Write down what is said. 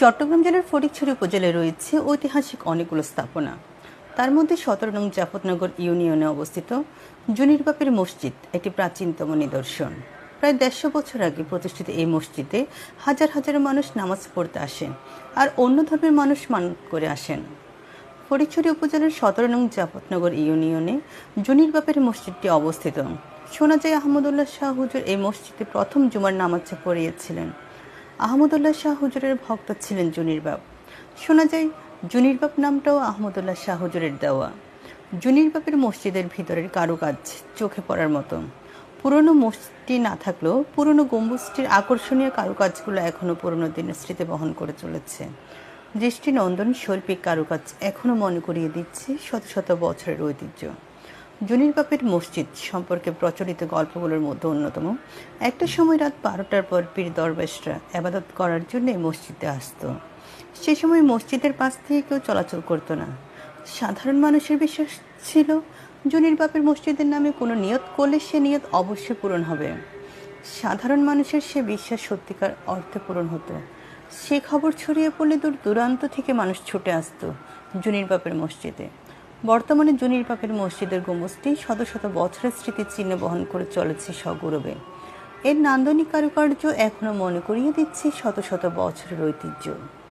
চট্টগ্রাম জেলার ফটিকছড়ি উপজেলায় রয়েছে ঐতিহাসিক অনেকগুলো স্থাপনা। তার মধ্যে সতেরো নং জাফরনগর ইউনিয়নে অবস্থিত জুনিরবাপের মসজিদ, একটি প্রাচীনতম নিদর্শন। প্রায় দেড়শো বছর আগে প্রতিষ্ঠিত এই মসজিদে হাজার হাজার মানুষ নামাজ পড়তে আসেন আর অন্য ধর্মের মানুষ মানত করে আসেন। ফটিকছড়ি উপজেলার সতেরো নং জাফরনগর ইউনিয়নে জুনিরবাপের মসজিদটি অবস্থিত। শোনা যায় আহমদুল্লাহ শাহ হুজুর এই মসজিদে প্রথম জুমার নামাজ পড়িয়েছিলেন। আহমদুল্লাহ শাহ হুজুরের ভক্ত ছিলেন জুনির বাপ। শোনা যায়, জুনির বাপ নামটাও আহমদুল্লাহ শাহ হুজুরের দেওয়া। জুনির বাপের মসজিদের ভিতরের কারুকাজ চোখে পড়ার মতো। পুরনো মসজিদটি না থাকলেও পুরনো গম্বুজটির আকর্ষণীয় কারুকাজগুলো এখনও পুরনো দিনের স্মৃতি বহন করে চলেছে। দৃষ্টিনন্দন শৈল্পিক কারুকাজ এখনও মনে করিয়ে দিচ্ছে শত শত বছরের ঐতিহ্য। জুনির বাপের মসজিদ সম্পর্কে প্রচলিত গল্পগুলোর মধ্যে অন্যতম। একটা সময় রাত বারোটার পর পীর দরবেশরা আবাদত করার জন্য মসজিদে আসতো। সে সময় মসজিদের পাশ থেকে কেউ চলাচল করতো না। সাধারণ মানুষের বিশ্বাস ছিল, জুনির বাপের মসজিদের নামে কোনো নিয়ত করলে সে নিয়ত অবশ্যই পূরণ হবে। সাধারণ মানুষের সে বিশ্বাস সত্যিকার অর্থে পূরণ হতো। সে খবর ছড়িয়ে পড়লে দূর দূরান্ত থেকে মানুষ ছুটে আসতো জুনির বাপের মসজিদে। বর্তমানে জুনির পাকের মসজিদের গম্বুজটি শত শত বছরের স্মৃতির চিহ্ন বহন করে চলেছে সগৌরবে। এর নান্দনিক কারুকার্য এখনও মনে করিয়ে দিচ্ছে শত শত বছরের ঐতিহ্য।